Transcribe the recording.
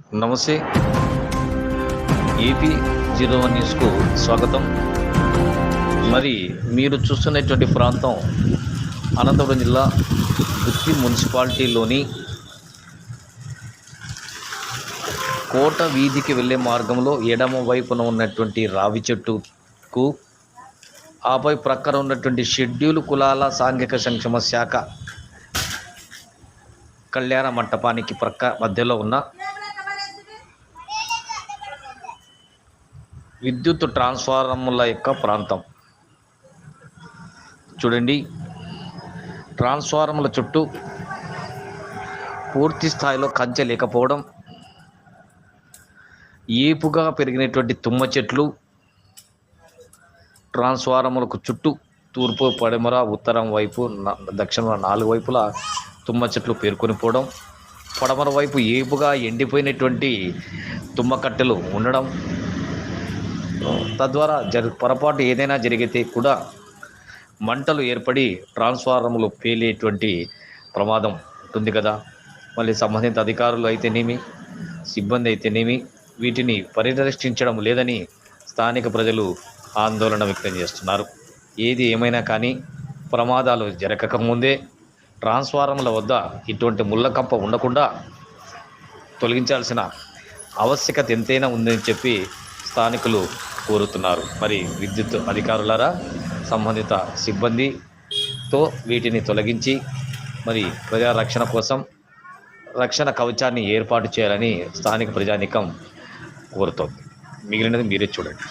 నమస్తే. AP zero one న్యూస్కు స్వాగతం. మరి మీరు చూస్తున్నటువంటి ప్రాంతం అనంతపురం జిల్లా గుత్తి మున్సిపాలిటీలోని కోట వీధికి వెళ్ళే మార్గంలో ఎడమ వైపున ఉన్నటువంటి రావి చెట్టుకు ఆపై ప్రక్కన ఉన్నటువంటి షెడ్యూల్ కులాల సాంఘిక సంక్షేమ శాఖ కళ్యాణ మంటపానికి ప్రక్క మధ్యలో ఉన్న విద్యుత్ ట్రాన్స్ఫార్మర్ల యొక్క ప్రాంతం. చూడండి. ట్రాన్స్ఫార్మర్ల చుట్టూ పూర్తి స్థాయిలో కంచె లేకపోవడం ఏపుగా పెరిగినటువంటి తుమ్మ చెట్లు ట్రాన్స్ఫార్మర్లకు చుట్టూ తూర్పు పడమర ఉత్తరం వైపు దక్షిణ నాలుగు వైపులా తుమ్మ చెట్లు పేర్కొని పోవడం పడమర వైపు ఏపుగా ఎండిపోయినటువంటి తుమ్మ కట్టెలు ఉండడం తద్వారా జరి పొరపాటు ఏదైనా జరిగితే కూడా మంటలు ఏర్పడి ట్రాన్స్ఫార్మర్లు పేలేటువంటి ప్రమాదం ఉంటుంది కదా. మళ్ళీ సంబంధిత అధికారులు అయితేనేమి సిబ్బంది అయితేనేమి వీటిని పరిరక్షించడం లేదని స్థానిక ప్రజలు ఆందోళన వ్యక్తం చేస్తున్నారు. ఏది ఏమైనా కానీ ప్రమాదాలు జరగకముందే ట్రాన్స్ఫార్మర్ల వద్ద ఇటువంటి ముళ్ళకంప ఉండకుండా తొలగించాల్సిన ఆవశ్యకత ఎంతైనా ఉందని చెప్పి స్థానికులు కోరుతున్నారు. మరి విద్యుత్ అధికారులారా సంబంధిత సిబ్బందితో వీటిని తొలగించి మరి ప్రజా రక్షణ కోసం రక్షణ కవచాన్ని ఏర్పాటు చేయాలని స్థానిక ప్రజానికం కోరుతోంది. మిగిలినది మీరే చూడండి.